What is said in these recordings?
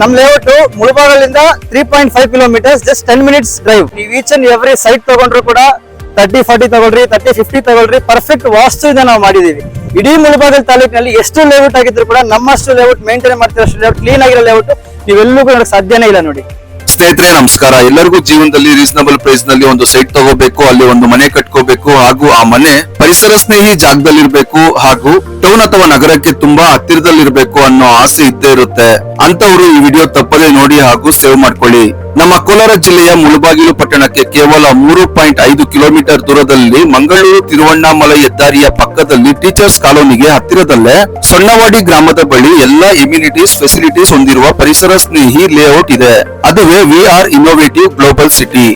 ನಮ್ layout ಮುಳಬಾಗಲಿಂದ three point five kilometres just ten minutes drive ನೀವು each and every site ತಗೊಂಡ್ರು ಕೂಡ thirty forty ತಗೊಳ್ರಿ ತರ್ಟಿ ಫಿಫ್ಟಿ ತಗೊಳ್ರಿ ಪರ್ಫೆಕ್ಟ್ ವಾಸ್ತು ಇದೆ ನಾವು ಮಾಡಿದೀವಿ. ಇಡೀ ಮುಳಬಾಗಲ್ ತಾಲೂಕಿನಲ್ಲಿ ಎಷ್ಟು ಲೇಔಟ್ ಆಗಿದ್ರು ಕೂಡ ನಮ್ಮಷ್ಟು ಲೇಔಟ್ ಮೇಂಟೈನ್ ಮಾಡ್ತಿರೋಷ್ಟು ಲೇಔಟ್ ಕ್ಲೀನ್ ಆಗಿರೋ ಲೇಔಟ್ ನೀವೆಲ್ಲೂ ಕೂಡ ಸಾಧ್ಯನೇ ಇಲ್ಲ ನೋಡಿ. ಸ್ನೇಹಿತರೆ, ನಮಸ್ಕಾರ. ಎಲ್ಲರಿಗೂ ಜೀವನದಲ್ಲಿ ರೀಸನಬಲ್ ಪ್ರೈಸ್ನಲ್ಲಿ ಒಂದು ಸೈಟ್ ತಗೋಬೇಕು, ಅಲ್ಲಿ ಒಂದು ಮನೆ ಕಟ್ಕೋಬೇಕು, ಹಾಗೂ ಆ ಮನೆ ಪರಿಸರ ಸ್ನೇಹಿ ಜಾಗದಲ್ಲಿರ್ಬೇಕು, ಹಾಗೂ ಟೌನ್ ಅಥವಾ ನಗರಕ್ಕೆ ತುಂಬಾ ಹತ್ತಿರದಲ್ಲಿರ್ಬೇಕು ಅನ್ನೋ ಆಸೆ ಇದ್ದೇ ಇರುತ್ತೆ. ಅಂತವರು ಈ ವಿಡಿಯೋ ತಪ್ಪದೇ ನೋಡಿ ಹಾಗೂ ಸೇವ್ ಮಾಡ್ಕೊಳ್ಳಿ. ನಮ್ಮ ಕೋಲಾರ ಜಿಲ್ಲೆಯ ಮುಳಬಾಗಿಲು ಪಟ್ಟಣಕ್ಕೆ ಕೇವಲ ಮೂರು ಪಾಯಿಂಟ್ ಐದು ಕಿಲೋಮೀಟರ್ ದೂರದಲ್ಲಿ ಮಂಗಳೂರು ತಿರುವಣ್ಣಾಮಲೈ ಹೆದ್ದಾರಿಯ ಪಕ್ಕದಲ್ಲಿ ಟೀಚರ್ಸ್ ಕಾಲೋನಿಗೆ ಹತ್ತಿರದಲ್ಲೇ ಸೊನ್ನವಾಡಿ ಗ್ರಾಮದ ಬಳಿ ಎಲ್ಲಾ ಇಮ್ಯುನಿಟೀಸ್ ಫೆಸಿಲಿಟೀಸ್ ಹೊಂದಿರುವ ಪರಿಸರ ಸ್ನೇಹಿ ಲೇಔಟ್ ಇದೆ. ಅದುವೇ V R innovative global city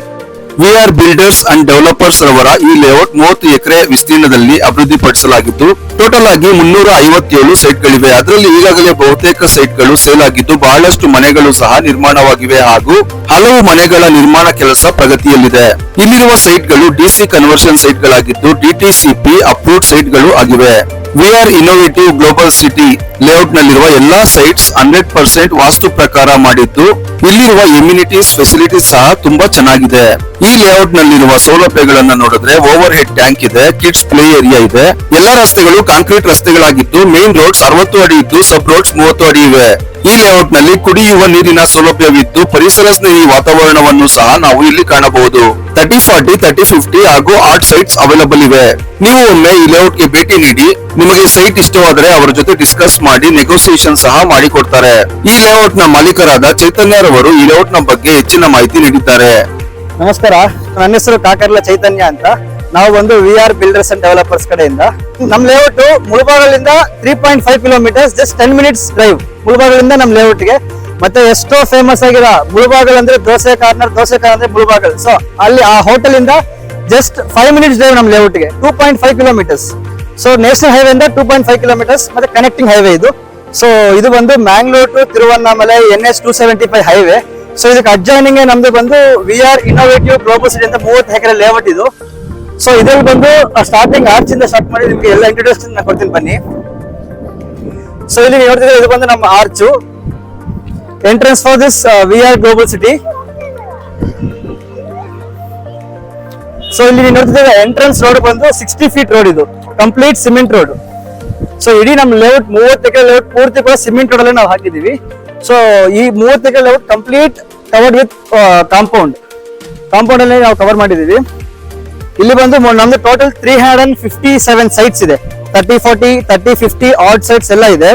V R builders and developers ರವರ ಈ ಲೇಔಟ್ ಮೂವತ್ತು ಎಕರೆ ವಿಸ್ತೀರ್ಣದಲ್ಲಿ ಅಭಿವೃದ್ಧಿಪಡಿಸಲಾಗಿದ್ದು ಟೋಟಲ್ ಆಗಿ ಮುನ್ನೂರ ಐವತ್ತೇಳು ಸೈಟ್ಗಳಿವೆ. ಅದರಲ್ಲಿ ಈಗಾಗಲೇ ಬಹುತೇಕ ಸೈಟ್ಗಳು ಸೇಲ್ ಆಗಿದ್ದು, ಬಹಳಷ್ಟು ಮನೆಗಳು ಸಹ ನಿರ್ಮಾಣವಾಗಿವೆ ಹಾಗೂ ಹಲವು ಮನೆಗಳ ನಿರ್ಮಾಣ ಕೆಲಸ ಪ್ರಗತಿಯಲ್ಲಿದೆ. ಇಲ್ಲಿರುವ ಸೈಟ್ಗಳು ಡಿಸಿ ಕನ್ವರ್ಷನ್ ಸೈಟ್ಗಳಾಗಿದ್ದು ಡಿಟಿಸಿಪಿ ಅಪ್ರೂವ್ಡ್ ಸೈಟ್ಗಳು ಆಗಿವೆ. V R innovative global city layout ನಲ್ಲಿರುವ ಎಲ್ಲಾ ಸೈಟ್ಸ್ ಹಂಡ್ರೆಡ್ ಪರ್ಸೆಂಟ್ ವಾಸ್ತು ಪ್ರಕಾರ ಮಾಡಿದ್ದು. ಇಲ್ಲಿರುವ ಇಮ್ಯುನಿಟೀಸ್ ಫೆಸಿಲಿಟೀಸ್ ಸಹ ತುಂಬಾ ಚೆನ್ನಾಗಿದೆ. ಈ ಲೇಔಟ್ ನಲ್ಲಿರುವ ಸೌಲಭ್ಯಗಳನ್ನ ನೋಡಿದ್ರೆ ಓವರ್ ಹೆಡ್ ಟ್ಯಾಂಕ್ ಇದೆ ಕಿಡ್ಸ್ ಪ್ಲೇ ಏರಿಯಾ ಇದೆ. ಎಲ್ಲಾ ರಸ್ತೆಗಳು ಕಾಂಕ್ರೀಟ್ ರಸ್ತೆಗಳಾಗಿದ್ದು ಮೇನ್ ರೋಡ್ಸ್ ಅರವತ್ತು ಅಡಿ ಇದ್ದು ಸಬ್ ರೋಡ್ಸ್ ಮೂವತ್ತು ಅಡಿ ಇವೆ. ಈ ಲೇಔಟ್ನಲ್ಲಿ ಕುಡಿಯುವ ನೀರಿನ ಸೌಲಭ್ಯವಿದ್ದು ಪರಿಸರ ಸ್ನೇಹಿ ವಾತಾವರಣವನ್ನು ಸಹ ನಾವು ಇಲ್ಲಿ ಕಾಣಬಹುದು. ತರ್ಟಿ ಫಾರ್ಟಿ ತರ್ಟಿ ಫಿಫ್ಟಿ ಹಾಗೂ ಆರ್ಟ್ ಸೈಟ್ಸ್ ಅವೈಲಬಲ್ ಇವೆ. ನೀವು ಒಮ್ಮೆ ಈ ಲೇಔಟ್ಗೆ ಭೇಟಿ ನೀಡಿ, ನಿಮಗೆ ಸೈಟ್ ಇಷ್ಟವಾದರೆ ಅವರ ಜೊತೆ ಡಿಸ್ಕಸ್ ಮಾಡಿ ನೆಗೋಸಿಯೇಷನ್ ಸಹ ಮಾಡಿಕೊಡ್ತಾರೆ. ಈ ಲೇಔಟ್ನ ಮಾಲೀಕರಾದ ಚೈತನ್ಯರವರು ಈ ಲೇಔಟ್ನ ಬಗ್ಗೆ ಹೆಚ್ಚಿನ ಮಾಹಿತಿ ನೀಡಿದ್ದಾರೆ. ನಮಸ್ಕಾರ, ನನ್ನ ಹೆಸರು ಕಾಕರ್ಲ ಚೈತನ್ಯ ಅಂತ. ನಾವು ಒಂದು V R builders and developers ಕಡೆಯಿಂದ. ನಮ್ layout ಮುಳಬಾಗಲಿಂದ three point five kilometres just ten minutes drive ಮುಳಬಾಗಲಿಂದ ನಮ್ ಲೇಔಟ್ಗೆ ಮತ್ತೆ ಎಷ್ಟೋ ಫೇಮಸ್ ಆಗಿರೋ ಮುಳುಬಾಗಲ್ ಅಂದ್ರೆ ದೋಸೆ ಕಾರ್ನರ್, ದೋಸೆ ಕಾರ್ ಅಂದ್ರೆ ಮುಳುಬಾಗಲ್. ಸೊ ಅಲ್ಲಿ ಆ ಹೋಟೆಲ್ ಇಂದ ಜಸ್ಟ್ ಫೈವ್ ಮಿನಿಟ್ಸ್ ಡ್ರೈವ್ ನಮ್ ಲೇಔಟ್ಗೆ two point five kilometres so national highway ಇಂದ ಟೂ ಪಾಯಿಂಟ್ ಫೈವ್ ಕಿಲೋಮೀಟರ್ಸ್ ಮತ್ತೆ ಕನೆಕ್ಟಿಂಗ್ ಹೈವೇ ಇದು. ಸೊ ಇದು ಬಂದು Mangalore to Tiruvannamalai N S two seventy five highway so ಇದಕ್ಕೆ ಅಡ್ಜಾಯ್ನಿಂಗ್ ನಮ್ದು ಬಂದು V R innovative global city ಅಂತ ಮೂವತ್ತು ಎಕರೆ ಲೇಔಟ್ ಇದು. ಸೊ ಇದ್ರಲ್ಲಿ ಬಂದು ಸ್ಟಾರ್ಟಿಂಗ್ ಆರ್ಚ್ ಇಂದ ಸ್ಟಾರ್ಟ್ ಮಾಡಿ ನಿಮ್ಗೆ ಎಲ್ಲ ಇಂಟ್ರೊಡಕ್ಷನ್ ಕೊಡ್ತೀನಿ ಬನ್ನಿ. ಸೊ ಇಲ್ಲಿ ನೋಡ್ತಿದ್ರೆ ಇದು ಬಂದು ನಮ್ಮ arch entrance for this V R global city so ಇಲ್ಲಿ ನೋಡ್ತಿದ್ರೆ ಎಂಟ್ರೆನ್ಸ್ ರೋಡ್ ಬಂದು ಸಿಕ್ಸ್ಟಿ ಫೀಟ್ ರೋಡ್ ಇದು. ಕಂಪ್ಲೀಟ್ ಸಿಮೆಂಟ್ ರೋಡ್ ಸೊ ಇಡೀ ನಮ್ಮ ಲೇಔಟ್ ಮೂವತ್ತು ಎಕರೆ ಲೇಔಟ್ ಪೂರ್ತಿ ಕೂಡ ಸಿಮೆಂಟ್ ರೋಡ್ ಅಲ್ಲೇ ನಾವು ಹಾಕಿದೀವಿ ಸೊ ಈ ಮೂವತ್ತು acre layout complete covered with compound compound ಅಲ್ಲಿ ನಾವು ಕವರ್ ಮಾಡಿದೀವಿ ಇಲ್ಲಿ ಬಂದು ನಮ್ದು total three hundred and fifty seven sites ಇದೆ. Thirty forty thirty fifty odd sites ಎಲ್ಲ ಇದೆ.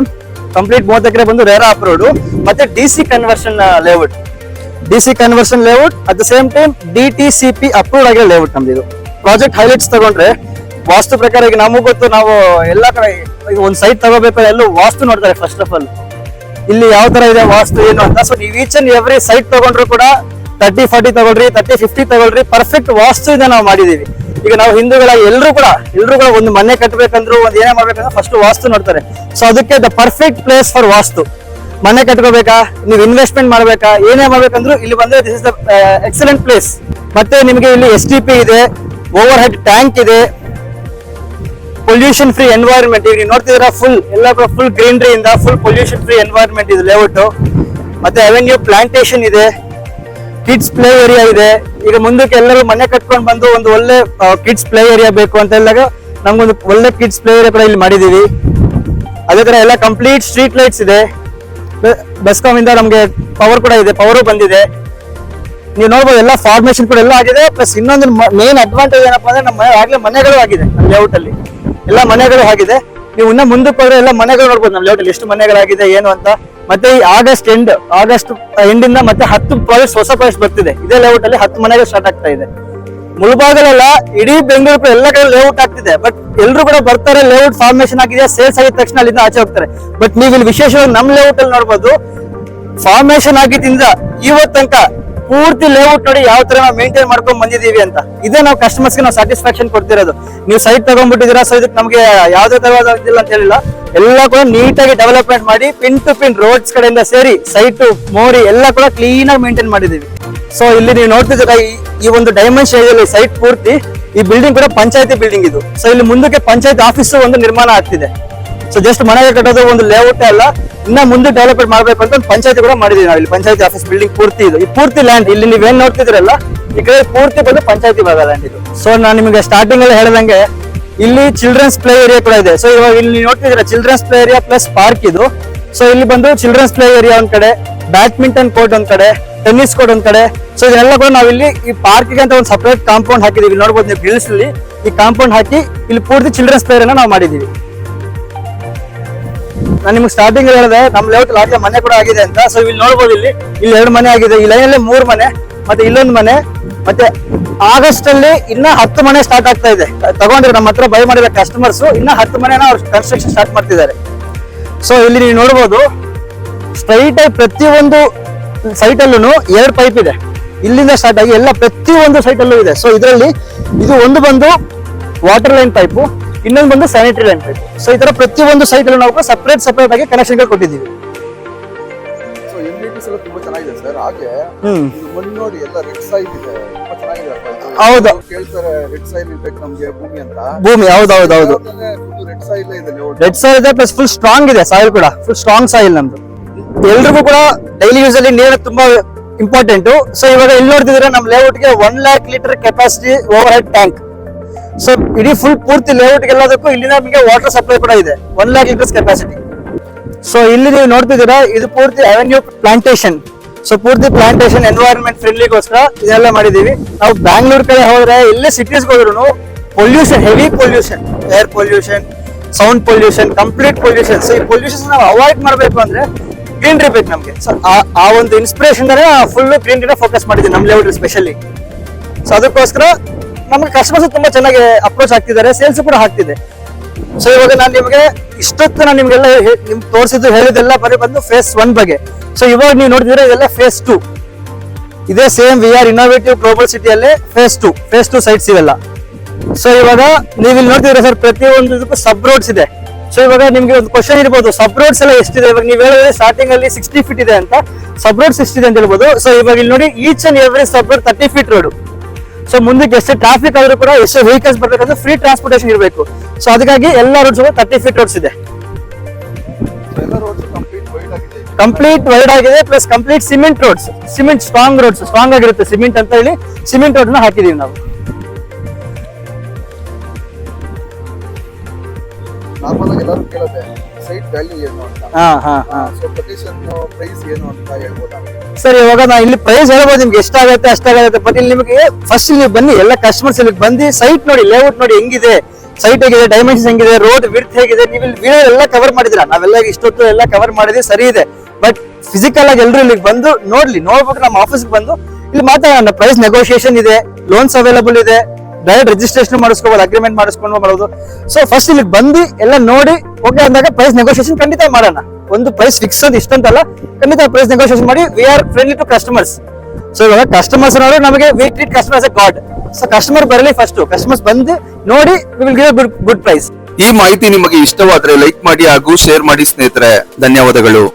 ಕಂಪ್ಲೀಟ್ ಮೂವತ್ತು ಎಕರೆ ಬಂದು ರೇರಾ ಅಪ್ರೋಡ್ ಮತ್ತೆ D C conversion layout D C conversion layout at the same time D T C P approved ಆಗಿರೋ layout ನಮ್ದು ಇದು. Project highlights ತಗೊಂಡ್ರೆ, ವಾಸ್ತು ಪ್ರಕಾರ ಈಗ ನಮಗೂ ಗೊತ್ತು, ನಾವು ಎಲ್ಲ ಕಡೆ ಈಗ ಒಂದು ಸೈಟ್ ತಗೋಬೇಕಾದ್ರೆ ಎಲ್ಲೂ ವಾಸ್ತು ನೋಡ್ತಾರೆ ಫಸ್ಟ್ ಆಫ್ ಆಲ್ ಇಲ್ಲಿ ಯಾವ ತರ ಇದೆ ವಾಸ್ತು, ಏನು ಅಂತ. ಸೊ ನೀವು ಈಚ್ ಅಂಡ್ ಎವ್ರಿ ಸೈಟ್ ತಗೊಂಡ್ರು ಕೂಡ ತರ್ಟಿ ಫಾರ್ಟಿ ತಗೊಳ್ರಿ ತರ್ಟಿ ಫಿಫ್ಟಿ ತಗೊಳ್ರಿ ಪರ್ಫೆಕ್ಟ್ ವಾಸ್ತು ಇಂದ ನಾವು ಮಾಡಿದೀವಿ. ಈಗ ನಾವು ಹಿಂದೂಗಳ ಎಲ್ಲರೂ ಕೂಡ ಎಲ್ಲರೂ ಕೂಡ ಒಂದು ಮನೆ ಕಟ್ಟಬೇಕಂದ್ರು ಒಂದು ಏನೇ ಮಾಡ್ಬೇಕಂದ್ರೆ ಫಸ್ಟ್ ವಾಸ್ತು ನೋಡ್ತಾರೆ. ಸೊ ಅದಕ್ಕೆ the perfect place for vastu ಮನೆ ಕಟ್ಕೋಬೇಕಾ? ನೀವು ಇನ್ವೆಸ್ಟ್ಮೆಂಟ್ ಮಾಡ್ಬೇಕಾ? ಏನೇ ಮಾಡ್ಬೇಕಂದ್ರು ಇಲ್ಲಿ ಬಂದ್ರೆ this is the excellent place ಮತ್ತೆ ನಿಮಗೆ ಇಲ್ಲಿ ಎಸ್ ಟಿ ಪಿ ಇದೆ ಓವರ್ ಹೆಡ್ ಟ್ಯಾಂಕ್ ಇದೆ. ಪೊಲ್ಯೂಷನ್ ಫ್ರೀ ಎನ್ವೈರನ್ಮೆಂಟ್ ಈಗ ನೀವು ನೋಡ್ತಿದ್ರ ಫುಲ್ ಎಲ್ಲ ಕೂಡ ಫುಲ್ ಗ್ರೀನ್ರಿ ಇಂದ ಫುಲ್ ಪೊಲ್ಯೂಷನ್ ಫ್ರೀ ಎನ್ವೈರನ್ಮೆಂಟ್ ಇದು ಲೇಔಟ್ ಮತ್ತೆ ಅವೆನ್ಯೂ ಪ್ಲಾಂಟೇಶನ್ ಇದೆ. ಕಿಡ್ಸ್ ಪ್ಲೇ ಏರಿಯಾ ಇದೆ. ಈಗ ಮುಂದಕ್ಕೆ ಎಲ್ಲರೂ ಮನೆ ಕಟ್ಕೊಂಡು ಬಂದು ಒಂದು ಒಳ್ಳೆ ಕಿಡ್ಸ್ ಪ್ಲೇ ಏರಿಯಾ ಬೇಕು ಅಂತ ಹೇಳಿದಾಗ ನಮ್ಗೊಂದು ಒಳ್ಳೆ ಕಿಡ್ಸ್ ಪ್ಲೇ ಏರಿಯಾ ಕೂಡ ಇಲ್ಲಿ ಮಾಡಿದೀವಿ ಅದೇ ತರ ಎಲ್ಲ ಕಂಪ್ಲೀಟ್ ಸ್ಟ್ರೀಟ್ ಲೈಟ್ಸ್ ಇದೆ. ಬೆಸ್ಕಾಮ್ ಇಂದ ನಮಗೆ ಪವರ್ ಕೂಡ ಇದೆ ಪವರು ಬಂದಿದೆ. ನೀವು ನೋಡ್ಬೋದು ಎಲ್ಲ ಫಾರ್ಮೇಶನ್ ಕೂಡ ಎಲ್ಲ ಆಗಿದೆ ಪ್ಲಸ್ ಇನ್ನೊಂದು ಮೇನ್ ಅಡ್ವಾಂಟೇಜ್ ಏನಪ್ಪಾ ಅಂದ್ರೆ ನಮ್ಮ ಆಗ್ಲೇ ಮನೆಗಳು ಆಗಿದೆ ನಮ್ಮ ಲೇಔಟ್ ಅಲ್ಲಿ. ಎಲ್ಲ ಮನೆಗಳು ಆಗಿದೆ. ನೀವು ಇನ್ನ ಮುಂದಕ್ಕೆ ಹೋದ್ರೆ ಎಲ್ಲ ಮನೆಗಳು ನೋಡ್ಬೋದು ನಮ್ಮ ಲೇಔಟ್ ಅಲ್ಲಿ ಎಷ್ಟು ಮನೆಗಳಾಗಿದೆ, ಏನು ಅಂತ. ಮತ್ತೆ ಈ ಆಗಸ್ಟ್ ಎಂಡ್ ಆಗಸ್ಟ್ ಎಂಡ್ ಇಂದ ಮತ್ತೆ ಹತ್ತು ಪ್ರಾಜೆಕ್ಟ್ ಹೊಸ ಪ್ರಾಜೆಕ್ಟ್ ಬರ್ತಿದೆ. ಇದೇ ಲೇಔಟ್ ಅಲ್ಲಿ ಹತ್ತು ಮನೆಗಳು ಸ್ಟಾರ್ಟ್ ಆಗ್ತಾ ಇದೆ. ಮುಳಬಾಗಲೆಲ್ಲ ಇಡೀ ಬೆಂಗಳೂರು ಎಲ್ಲ ಕಡೆ ಲೇಔಟ್ ಆಗ್ತಿದೆ. ಬಟ್ ಎಲ್ಲರೂ ಕೂಡ ಬರ್ತಾರೆ ಲೇಔಟ್ ಫಾರ್ಮೇಶನ್ ಆಗಿದೆ ಸೇಲ್ಸ್ ಆಗಿದ ತಕ್ಷಣ ಅಲ್ಲಿಂದ ಆಚೆ ಹೋಗ್ತಾರೆ. ಬಟ್ ನೀವು ಇಲ್ಲಿ ವಿಶೇಷವಾಗಿ ನಮ್ಮ ಲೇಔಟ್ ಅಲ್ಲಿ ನೋಡ್ಬೋದು ಫಾರ್ಮೇಶನ್ ಆಗಿದ್ದಿಂದ ಇವತ್ತು ತನಕ ಪೂರ್ತಿ ಲೇಔಟ್ ನೋಡಿ ಯಾವ ತರ ನಾವು ಮೇಂಟೈನ್ ಮಾಡ್ಕೊಂಡ್ ಬಂದಿದೀವಿ ಅಂತ. ಇದೇ ನಾವು ಕಸ್ಟಮರ್ಸ್ಗೆ ನಾವು ಸ್ಯಾಟಿಸ್ಫ್ಯಾಕ್ಷನ್ ಕೊಡ್ತಿರೋದು. ನೀವು ಸೈಟ್ ತಗೊಂಡ್ಬಿಟ್ಟಿದ್ದೀರಾ ಸೊ ಇದಕ್ಕೆ ನಮಗೆ ಯಾವ್ದೇ ತರವಾದಿಲ್ಲ ಅಂತ ಹೇಳಿಲ್ಲ. ಎಲ್ಲ ಕೂಡ ನೀಟಾಗಿ ಡೆವಲಪ್ಮೆಂಟ್ ಮಾಡಿ ಪಿನ್ ಟು ಪಿನ್ ರೋಡ್ಸ್ ಕಡೆಯಿಂದ ಸೇರಿ ಸೈಟ್ ಮೋರಿ ಎಲ್ಲ ಕೂಡ ಕ್ಲೀನ್ ಆಗಿ ಮೇಂಟೈನ್ ಮಾಡಿದೀವಿ ಸೊ ಇಲ್ಲಿ ನೀವು ನೋಡ್ತಿದ್ದೀರಾ, ಈ- ಒಂದು ಡೈಮೆನ್ಷನ್ ಅಲ್ಲಿ ಸೈಟ್ ಪೂರ್ತಿ. ಈ ಬಿಲ್ಡಿಂಗ್ ಕೂಡ ಪಂಚಾಯತಿ ಬಿಲ್ಡಿಂಗ್ ಇದು. ಸೊ ಇಲ್ಲಿ ಮುಂದಕ್ಕೆ ಪಂಚಾಯತ್ ಆಫೀಸ್ ಒಂದು ನಿರ್ಮಾಣ ಆಗ್ತಿದೆ. ಸೊ ಜಸ್ಟ್ ಮನೆಗೆ ಕಟ್ಟೋದು ಒಂದು ಲೇಔಟ್ ಅಲ್ಲ, ಇನ್ನ ಮುಂದೆ ಡೆವಲಪ್ಮೆಂಟ್ ಮಾಡ್ಬೇಕು ಅಂತ ಒಂದು ಪಂಚಾಯತಿ ಕೂಡ ಮಾಡಿದೀವಿ ನಾವು ಇಲ್ಲಿ ಪಂಚಾಯತಿ ಆಫೀಸ್ ಬಿಲ್ಡಿಂಗ್ ಪೂರ್ತಿ ಇದು. ಈ ಪೂರ್ತಿ ಲ್ಯಾಂಡ್ ಇಲ್ಲಿ ನೀವೇನ್ ನೋಡ್ತಿದ್ರಲ್ಲ ಈ ಕಡೆ ಪೂರ್ತಿ ಬಂದು ಪಂಚಾಯತಿ ಭಾಗ ಲ್ಯಾಂಡ್ ಇದು. ಸೊ ನಾನು ನಿಮಗೆ ಸ್ಟಾರ್ಟಿಂಗ್ ಅಲ್ಲಿ ಹೇಳ್ದಂಗೆ, ಇಲ್ಲಿ ಚಿಲ್ಡ್ರನ್ಸ್ ಪ್ಲೇ ಏರಿಯಾ ಕೂಡ ಇದೆ. ಸೊ ಇವಾಗ ಇಲ್ಲಿ ನೋಡ್ತಿದ್ದೀರಾ childrens play area plus park ಇದು. ಸೊ ಇಲ್ಲಿ ಬಂದು ಚಿಲ್ಡ್ರನ್ಸ್ ಪ್ಲೇ ಏರಿಯಾ ಒಂದ್ ಕಡೆ ಬ್ಯಾಡ್ಮಿಂಟನ್ ಕೋರ್ಟ್ ಒಂದ್ ಕಡೆ ಟೆನ್ನಿಸ್ ಕೋರ್ಟ್ ಒಂದ್ ಕಡೆ. ಸೊ ಇದೆಲ್ಲ ಕೂಡ ನಾವು ಇಲ್ಲಿ ಈ ಪಾರ್ಕ್ಗೆ ಅಂತ ಒಂದು ಸಪರೇಟ್ ಕಾಂಪೌಂಡ್ ಹಾಕಿದೀವಿ. ನೋಡ್ಬೋದು ನೀವು ಬಿಲ್ಸ್ ಅಲ್ಲಿ ಈ ಕಾಂಪೌಂಡ್ ಹಾಕಿ ಇಲ್ಲಿ ಪೂರ್ತಿ ಚಿಲ್ಡ್ರನ್ಸ್ ಪ್ಲೇ ಏರಿಯಾನ ನಾವು ಮಾಡಿದೀವಿ. ನಾನು ನಿಮ್ಗೆ ಸ್ಟಾರ್ಟಿಂಗ್ ಹೇಳಿದೆ ನಮ್ಮ ಲೇಔಟ್ ಲಾಸ್ಟ್ ಮನೆ ಕೂಡ ಆಗಿದೆ ಅಂತ. ಸೊ ಇಲ್ಲಿ ನೋಡ್ಬೋದು ಇಲ್ಲಿ. ಇಲ್ಲಿ ಎರಡು ಮನೆ ಆಗಿದೆ. ಈ ಅಲ್ಲಿ ಮೂರು ಮನೆ, ಮತ್ತೆ ಇಲ್ಲೊಂದು ಮನೆ, ಮತ್ತೆ ಆಗಸ್ಟ್ ಅಲ್ಲಿ ಇನ್ನ ಹತ್ತು ಮನೆ ಸ್ಟಾರ್ಟ್ ಆಗ್ತಾ ಇದೆ. ತಗೊಂಡ್ರೆ ನಮ್ಮ ಹತ್ರ ಬೈ ಮಾಡಿದ ಕಸ್ಟಮರ್ಸ್ ಇನ್ನ ಹತ್ತು ಮನೆನ ಅವ್ರು ಕನ್ಸ್ಟ್ರಕ್ಷನ್ ಸ್ಟಾರ್ಟ್ ಮಾಡ್ತಿದ್ದಾರೆ. ಸೊ ಇಲ್ಲಿ ನೀವು ನೋಡ್ಬೋದು ಸ್ಟ್ರೈಟ್ ಆಗಿ ಪ್ರತಿಯೊಂದು ಸೈಟ್ ಅಲ್ಲೂ ಎರಡು ಪೈಪ್ ಇದೆ. ಇಲ್ಲಿಂದ ಸ್ಟಾರ್ಟ್ ಆಗಿ ಎಲ್ಲ ಪ್ರತಿಯೊಂದು ಸೈಟ್ ಅಲ್ಲೂ ಇದೆ. ಸೊ ಇದರಲ್ಲಿ ಇದು ಒಂದು ಬಂದು ವಾಟರ್ ಲೈನ್ ಪೈಪು ಇನ್ನೊಂದು ಬಂದು ಸ್ಯಾನಿಟರಿ ಲೈನ್ ಪೈಪ್ ಸೊ ಈ ತರ ಪ್ರತಿಯೊಂದು ಸೈಟ್ ಅಲ್ಲೂ ನಾವು ಸಪರೇಟ್ ಸಪರೇಟ್ ಆಗಿ ಕನೆಕ್ಷನ್ ಕೊಟ್ಟಿದ್ದೀವಿ. ಎಮ್ಯುನಿಟೀಸ್ ಎಲ್ಲ ತುಂಬಾ ಚೆನ್ನಾಗಿದೆ ಸರ್ ಹಾಗೆ ಹ್ಮ್. ಮಣ್ಣು ನೋಡಿ ಎಲ್ಲ ರೆಡ್ ಸೈಲ್ ಇದೆ. ತುಂಬಾ ಚೆನ್ನಾಗಿದೆ ಹೌದು. ಅವ್ರು ಕೇಳ್ತಾರೆ ರೆಡ್ ಸೈಲ್ ಇರ್ಬೇಕು ನಮ್ಗೆ ಭೂಮಿ ಅಂತ. ಭೂಮಿ ಹೌದೌದೌದು ರೆಡ್ ಸೈಲ್ ಇದೆ ರೆಡ್ ಸಾಯಿಲ್ ಇದೆ ಪ್ಲಸ್ ಫುಲ್ ಸ್ಟ್ರಾಂಗ್ ಇದೆ ಸಾಯಿಲ್ ಕೂಡ. ಫುಲ್ ಸ್ಟ್ರಾಂಗ್ ಸಾಯಿಲ್ ನಮ್ದು. ಎಲ್ರಿಗೂ ಕೂಡ ಡೈಲಿ ಯೂಸ್ ಅಲ್ಲಿ ನೀರು ತುಂಬಾ ಇಂಪಾರ್ಟೆಂಟ್ ಸೊ ಇವಾಗ ಇಲ್ಲಿ ನೋಡ್ತಿದ್ರೆ ನಮ್ ಲೇಔಟ್ಗೆ one lakh litre capacity over head tank so ಇಡೀ ಫುಲ್ ಪೂರ್ತಿ ಲೇಔಟ್ ಎಲ್ಲದಕ್ಕೂ ಇಲ್ಲಿ ನಮಗೆ ವಾಟರ್ ಸಪ್ಲೈ ಕೂಡ ಇದೆ. One lakh litres capacity so ಇಲ್ಲಿ ನೀವು ನೋಡ್ತಿದ್ದೀರಾ, ಇದು ಪೂರ್ತಿ ಅವೆನ್ಯೂ ಪ್ಲಾಂಟೇಶನ್ ಸೊ ಪೂರ್ತಿ ಪ್ಲಾಂಟೇಶನ್ ಎನ್ವೈರನ್ಮೆಂಟ್ ಫ್ರೆಂಡ್ಲಿಗೋಸ್ಕರ ಇದೆಲ್ಲ ಮಾಡಿದೀವಿ ನಾವು ಬ್ಯಾಂಗ್ಳೂರ್ ಕಡೆ ಹೋದ್ರೆ, ಇಲ್ಲೇ ಸಿಟೀಸ್ ಹೋದ್ರು pollution heavy pollution air pollution sound pollution complete pollution so ಈ ಪೊಲ್ಯೂಷನ್ ನಾವು ಅವಾಯ್ಡ್ ಮಾಡಬೇಕು ಅಂದ್ರೆ ಗ್ರೀನ್ರಿ ಬೇಕು ನಮಗೆ. ಸೊ ಆ ಒಂದು ಇನ್ಸ್ಪಿರೇಷನ್ ಫುಲ್ ಗ್ರೀನ್ರಿನ ಫೋಕಸ್ ಮಾಡಿದ್ವಿ ನಮ್ಮ ಲೆವೆಲ್ ಸ್ಪೆಷಲಿ ಸೊ ಅದಕ್ಕೋಸ್ಕರ ನಮಗೆ ಕಸ್ಟಮರ್ಸ್ ತುಂಬಾ ಚೆನ್ನಾಗಿ ಅಪ್ರೋಚ್ ಆಗ್ತಿದ್ದಾರೆ ಸೇಲ್ಸ್ ಕೂಡ ಆಗ್ತಿದೆ. ಸೊ ಇವಾಗ ನಾನು ನಿಮಗೆ ಇಷ್ಟೊತ್ತು ನಾನು ನಿಮ್ಗೆಲ್ಲ ಹೇ- ನಿಮ್ ತೋರಿಸಿದ್ದು ಹೇಳಿದೆಲ್ಲ ಬರೀ ಬಂದು ಫೇಸ್ ಒನ್ ಬಗ್ಗೆ. ಸೊ ಇವಾಗ ನೀವು ನೋಡಿದ್ರೆ ಇದೆಲ್ಲ ಫೇಸ್ ಟು ಇದೇ same V R innovative global ಸಿಟಿಯಲ್ಲಿ phase two phase two sites ಇವೆಲ್ಲ. ಸೊ ಇವಾಗ ನೀವು ಇಲ್ಲಿ ನೋಡ್ತಿದ್ರೆ ಸರ್ ಪ್ರತಿಯೊಂದು ಇದಕ್ಕೂ ಸಬ್ ರೋಡ್ಸ್ ಇದೆ. ಸೊ ಇವಾಗ ನಿಮ್ಗೆ ಒಂದು ಕ್ವಶನ್ ಇರ್ಬೋದು ಸಬ್ ರೋಡ್ಸ್ ಎಲ್ಲ ಎಷ್ಟಿದೆ? ಇವಾಗ ನೀವು ಹೇಳಿದ್ರೆ ಸ್ಟಾರ್ಟಿಂಗ್ ಅಲ್ಲಿ ಸಿಕ್ಸ್ಟಿ ಫೀಟ್ ಇದೆ ಅಂತ. ಸಬ್ ರೋಡ್ಸ್ ಎಷ್ಟಿದೆ ಅಂತ ಹೇಳ್ಬೋದು. ಸೊ ಇವಾಗ ಇಲ್ಲಿ ನೋಡಿ each and every sub road thirty feet road so ಮುಂದಕ್ಕೆ ಎಷ್ಟು ಟ್ರಾಫಿಕ್ ಆದ್ರೂ ಕೂಡ ಎಷ್ಟು ವೆಹಿಕಲ್ಸ್ ಬರ್ಬೇಕಂದ್ರೆ ಫ್ರೀ ಟ್ರಾನ್ಸ್ಪೋರ್ಟೇಷನ್ ಇರಬೇಕು. ಸೊ ಅದಕ್ಕಾಗಿ ಎಲ್ಲ ರೋಡ್ಸ್ ತರ್ಟಿ ಫೀಟ್ ರೋಡ್ಸ್ ಇದೆ. ಕಂಪ್ಲೀಟ್ ವೈಡ್ ಆಗಿದೆ plus complete cement roads cement strong roads strong ಆಗಿರುತ್ತೆ ಸಿಮೆಂಟ್ ಅಂತ ಹೇಳಿ ಸಿಮೆಂಟ್ ರೋಡ್ನ ಹಾಕಿದೀವಿ ನಾವು. ನಾರ್ಮಲ್ ಆಗಿ ಎಲ್ಲರೂ ಸೈಟ್ ವ್ಯಾಲ್ಯೂ ಏನು ಅಂತ? ಸರ್, ಇವಾಗ ನಾ ಇಲ್ಲಿ ಪ್ರೈಸ್ ಹೇಳ್ಬೋದು, ನಿಮ್ಗೆ ಎಷ್ಟಾಗುತ್ತೆ ಅಷ್ಟಾಗುತ್ತೆ ಬಟ್ ಇಲ್ಲಿ ನಿಮಗೆ ಫಸ್ಟ್ ನೀವು ಬನ್ನಿ, ಎಲ್ಲ ಕಸ್ಟಮರ್ಸ್ ಇಲ್ಲಿ ಬಂದು ಸೈಟ್ ನೋಡಿ ಲೇಔಟ್ ನೋಡಿ ಹೆಂಗಿದೆ ಸೈಟ್ ಹೇಗಿದೆ ಡೈಮೆನ್ಷನ್ ಹೆಂಗಿದೆ ರೋಡ್ ವಿಡ್ತ್ ಹೇಗಿದೆ, ನೀವು ಇಲ್ಲಿ ಎಲ್ಲ ಕವರ್ ಮಾಡಿದಿರ ನಾವೆಲ್ಲ ಇಷ್ಟೊತ್ತು ಎಲ್ಲ ಕವರ್ ಮಾಡಿದ್ವಿ, ಸರಿ ಇದೆ. ಬಟ್ ಫಿಸಿಕಲ್ ಆಗಿ ಎಲ್ಲರೂ ಇಲ್ಲಿಗೆ ಬಂದು ನೋಡ್ಲಿ ನೋಡ್ಬಿಟ್ಟು ನಮ್ಮ ಆಫೀಸ್ಗೆ ಬಂದು. ಇಲ್ಲಿ ಮಾತಾಡೋಣ ಪ್ರೈಸ್ ನೆಗೋಷಿಯೇಷನ್ ಇದೆ ಲೋನ್ಸ್ ಅವೈಲಬಲ್ ಇದೆ. ಡೈರೆಕ್ಟ್ ರಿಜಿಸ್ಟ್ರೇಷನ್ ಮಾಡಿಸ್ಕೋಬಹುದು ಅಗ್ರಿಮೆಂಟ್ ಮಾಡಿಸ್ಕೊಂಡು ಮಾಡೋದು ಸೊ ಫಸ್ಟ್ ಇಲ್ಲಿ ಬಂದು ಎಲ್ಲ ನೋಡಿ ಓಕೆ ಅಂದಾಗ ಪ್ರೈಸ್ ನೆಗೋಷಿಯೇಷನ್ ಖಂಡಿತ ಮಾಡೋಣ. ಒಂದು ಪ್ರೈಸ್ ಫಿಕ್ಸ್ ಅಂತ ಇಷ್ಟಂತಲ್ಲ, ಖಂಡಿತ ಪ್ರೈಸ್ ನೆಗೋಷಿಯೇಷನ್ ಮಾಡಿ we are friendly to customers so ಇವಾಗ ಕಸ್ಟಮರ್ಸ್ ನೋಡಿ ನಮಗೆ we treat customers a god so customer ಬರಲಿ ಫಸ್ಟ್ ಕಸ್ಟಮರ್ಸ್ ಬಂದು ನೋಡಿ will give good good price ಈ ಮಾಹಿತಿ ನಿಮಗೆ ಇಷ್ಟವಾದ್ರೆ ಲೈಕ್ ಮಾಡಿ ಹಾಗೂ ಶೇರ್ ಮಾಡಿ ಸ್ನೇಹಿತರೆ. ಧನ್ಯವಾದಗಳು.